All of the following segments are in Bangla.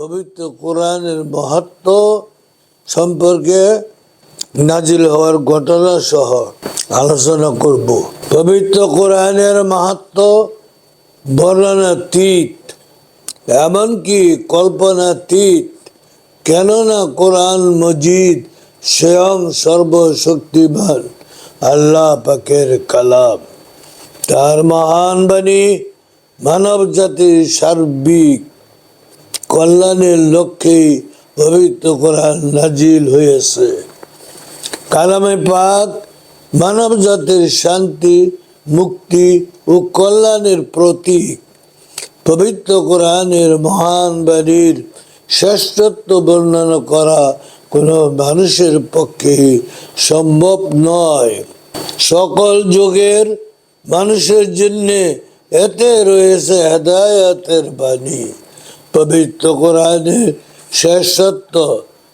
পবিত্র কোরআনের মাহাত্ম সম্পর্কে নাজিল হওয়ার ঘটনা সহ আলোচনা করব। পবিত্র কোরআনের মাহাত্ম বর্ণনাতীত এমনকি কল্পনাতীত কেননা কোরআন মজিদ স্বয়ং সর্বশক্তিমান আল্লাহ পাকের কালাম। তার মহান বাণী মানব জাতির সার্বিক কল্যাণের লক্ষ্যেই পবিত্র কোরআন নাজিল হয়েছে। কালামে পাক মানব জাতির শান্তি, মুক্তি ও কল্যাণের প্রতীক। পবিত্র কোরআনের মহান বাণীর শ্রেষ্ঠত্ব বর্ণনা করা কোনো মানুষের পক্ষে সম্ভব নয়। সকল যুগের মানুষের জন্যে এতে রয়েছে হেদায়াতের বাণী। পবিত্র কোরআনের শ্রেষ্ঠত্ব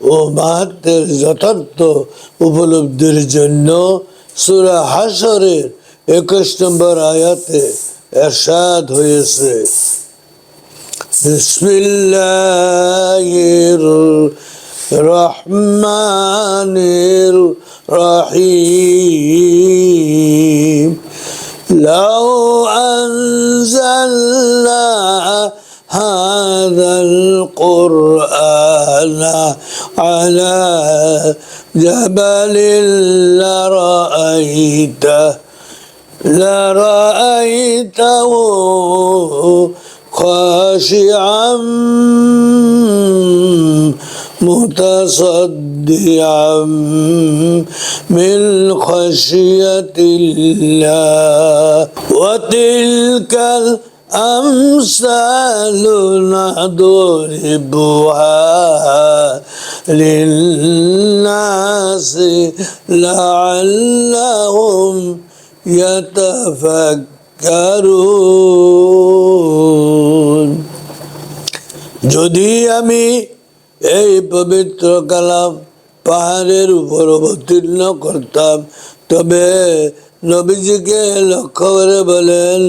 ও মাহাত্মের যথার্থ উপলব্ধির জন্য সুরা হাসরের একুশ নম্বর আয়াতে এরশাদ হয়েছে بسم الله الرحمن الرحيم لو أنزلنا هذا القرآن على جبل لرأيته لرأيته خاشعا متصدعا من خشية الله. وتلك الأمثال نضربها للناس لعلهم يتفكرون যদি আমি এই পবিত্র কালাম পাহাড়ের উপর অবতীর্ণ করতাম তবে নবীজিকে লক্ষ্য করে বলেন,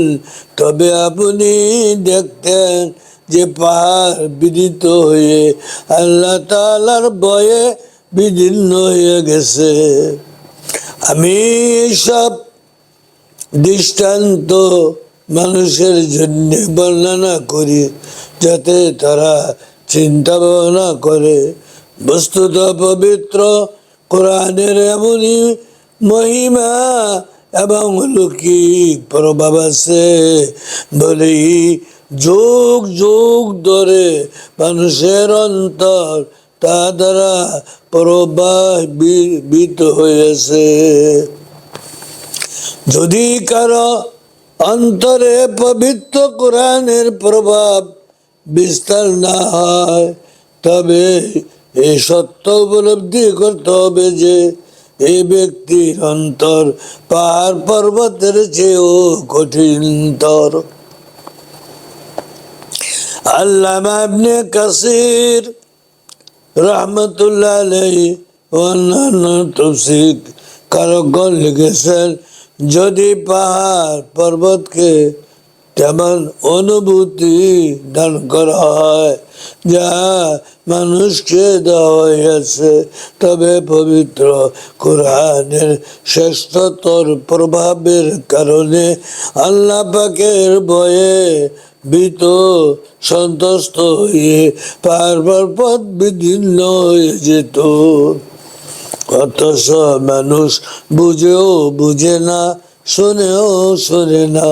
তবে আপনি দেখতেন যে পাহাড় বিদিত হয়ে আল্লাহ তালার বয়ে বিদীর্ণ হয়ে গেছে। আমি সব দৃষ্টান্ত মানুষের জন্য বর্ণনা করি, যাতে তারা চিন্তা ভাবনা করে। বস্তুত পবিত্র কোরআনের এমনই মহিমা এবং লৌকিক প্রভাব আছে। বলেই যোগ, যুগ ধরে মানুষের অন্তর তা দ্বারা প্রবাহিত হয়েছে। যদি কারও অন্তরে পবিত্র কোরআনের প্রভাব বিস্তার না হয়, তবে এই সত্য উপলব্ধি করতে হবে যে এই ব্যক্তির অন্তর পাহাড় পর্বতের চেয়েও কঠিনতর আল্লামা ইবনে কাসির রহমতুল্লাহ আলাইহি অন্যান্য তফসির কারকগণ লিখেছেন, যদি পাহাড় পর্বতকে তেমন অনুভূতি দান করা হয় যা মানুষকে দেওয়া হয়েছে। তবে পবিত্র কোরআনের শ্রেষ্ঠতর প্রভাবের কারণে আল্লাহ পাকের বয়ে ভীত, সন্তুষ্ট হয়ে পাহাড় পর্বত বিদীর্ণ হয়ে যেত। অথচ মানুষ বুঝেও বুঝে না শোনেও শোনে না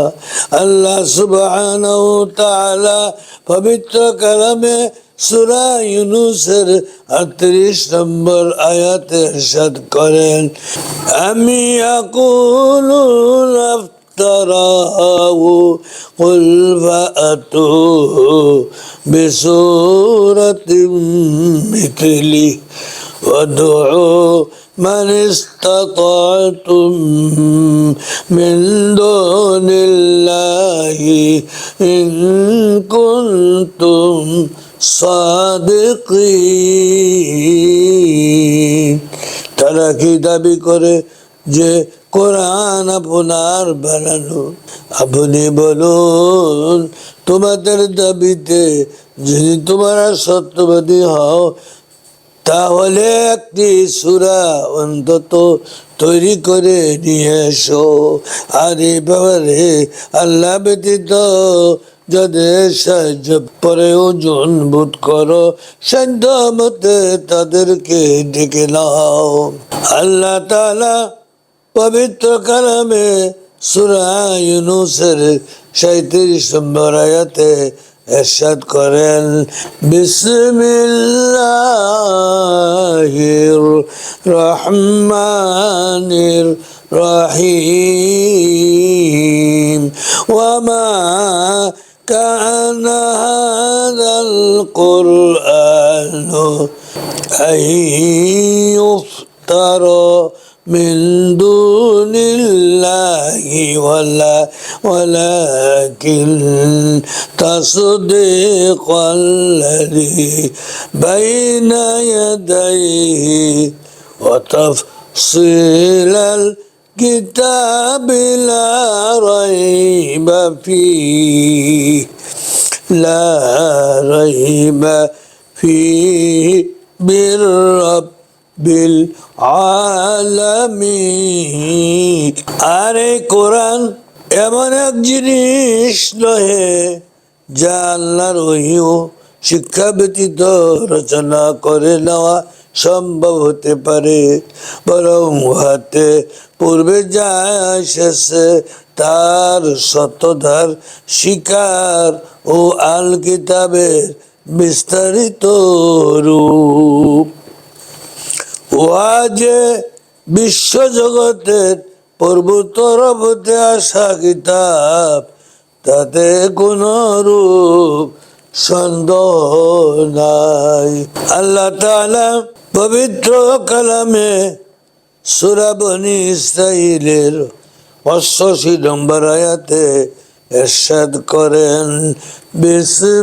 আল্লাহ সুবহানাহু তাআলা পবিত্র কালামে সূরা ইউনুসের 38 নম্বর আয়াতে ইরশাদ করেন আমি আকুলু افتراه قل فأتوا بسورة مثله وادعوا من استطعتم من دون الله إن كنتم صادقين তারা কি দাবি করে যে কোরআন আপনার বানানো আপনি বলুন তোমাদের দাবিতে যদি তোমরা সত্যবাদী হও তাহলে একটি সুরা অন্তত তৈরি করে নিয়ে এসো। আর এই ব্যাপারে আল্লাহ ব্যতীত যাদের সাহায্য পরে ওজন বোধ করো, সাধ্য মতে তাদেরকে ডেকে নাও। আল্লাহ তালা পবিত্র কালামে সুরা ইউনুসের সাঁত্রিশ নম্বর আয়াতে এরশাদ করেন বিসমিল্লাহির রহমানির রহিম ওয়ামা كان هذا القرآن أن يفترى من دون الله ولا ولكن تصديق الذي بين يديه وتفصيل الكتاب لا ريب فيه. لا ريب فيه بالرب. আলামি আরে কোরআন, এমন এক জিনিস নহে যা আল্লাহর ওহিও শিক্ষা ব্যতীত রচনা করে নেওয়া সম্ভব হতে পারে। বরং হাতে পূর্বে যা এসেছে তার শতধার শিকার ও আল কিতাবের বিস্তারিত রূপ। উহা যে বিশ্বজগতের পূর্বতরফতে আসা কিতাব, তাতে কোন রূপ সন্দেহ নাই। আল্লাহ তাআলা পবিত্র কালামে সুরাবনি ইসরাইলের অষ্টাশি নম্বর আয়াতে এরশাদ করেন বিসমিল্লাহির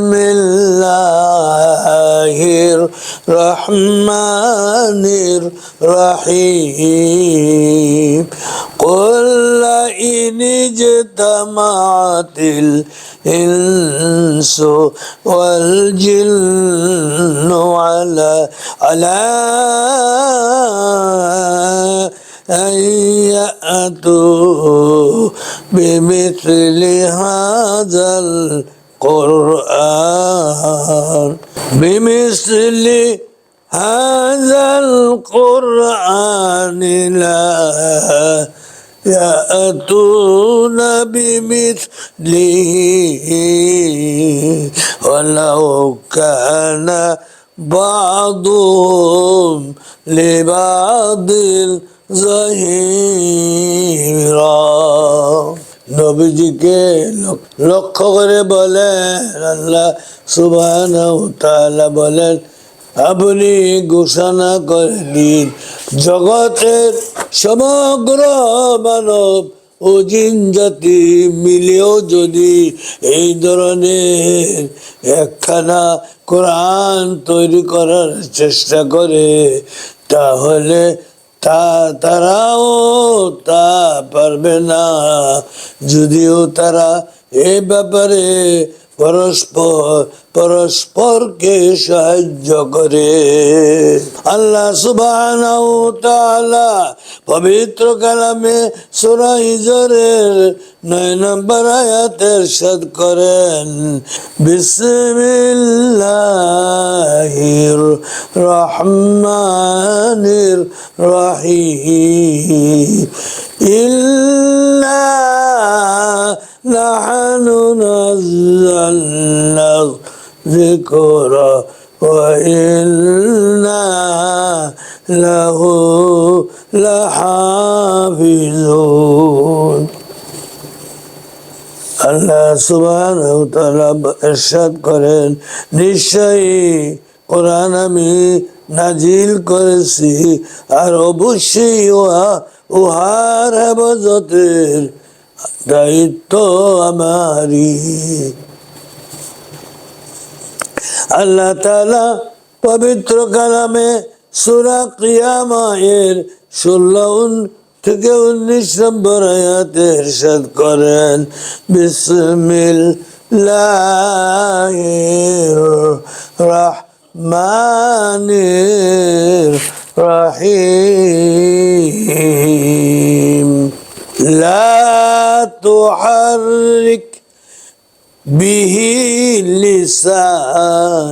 রহমানির রহিম قل إن اجتمعت الإنس والجن على على أن يأتوا بمثل هذا القرآن. بمثل هذا القرآن لا يأتون بمثله ولو كان بعضهم لبعض নবীজিকে লক্ষ্য করে বলেন আল্লাহ সুবাহ বলেন, আপনি ঘোষণা করে দিন, জগতের সমগ্র মানব অজিন জাতি মিলেও যদি এই ধরনের একখানা কোরআন তৈরি করার চেষ্টা করে, তাহলে তা তারাও তা পারবে না। যদিও তারা এ ব্যাপারে পরস্পর পরস্পরকে সাহায্য করে। আল্লাহ সুবাহ পবিত্র কালামে সুরা ইজরের নয় নম্বর আয়াতের সাদ করেন, বিসমিল্লাহির রহমানির রহিম। ইল্লা নাহনু নাযালনা الذكر وإنا له لحافظون আল্লাহ সুবহান এরশাদ করেন নিশ্চয়ই কোরআন আমি নাজিল করেছি আর অবশ্যই উহা উহার হেফাজতের দায়িত্ব আমারই আল্লাহ তালা পবিত্র কালামে সুরা কিয়ামায়ের ষোলো থেকে উনিশ নম্বর আয়াতে ইরশাদ করেন বিসমিল রহমানির রাহিম। লা তুহারিক به لسانك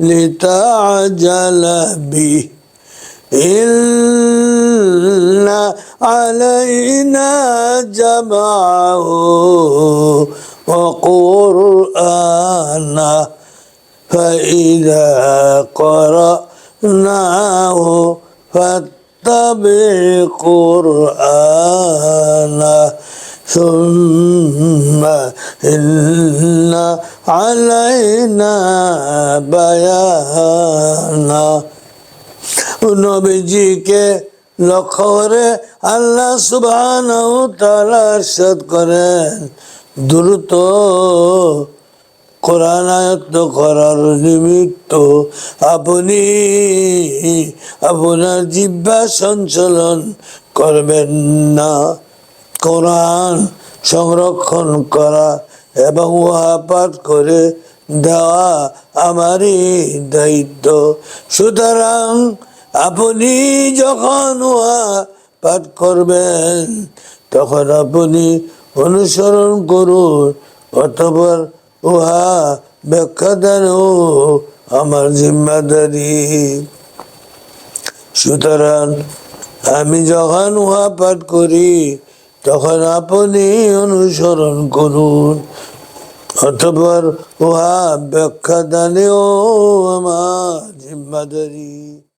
لتعجل به. إن علينا جمعه وقرآنه فإذا قرأناه فاتبع قرآنه. ثم إن علينا بيانه নবীজিকে লক্ষ্য করে আল্লাহ সুবহান সাদ করেন দ্রুত কোরআন আয়ত্ত করার নিমিত্ত আপনি আপনার জিব্বা সঞ্চালন করবেন না কোরআন সংরক্ষণ করা এবং উহা পাঠ করে দেওয়া আমারই দায়িত্ব। সুতরাং আপনি যখন উহা পাঠ করবেন, তখন আপনি অনুসরণ করুন, অতপর উহা ব্যাখ্যা দেনও আমার জিম্মাদারি। সুতরাং আমি যখন উহা পাঠ করি তখন আপনি অনুসরণ করুন। অতপর উহা ব্যাখ্যা দানেও আমার জিম্মাদারি।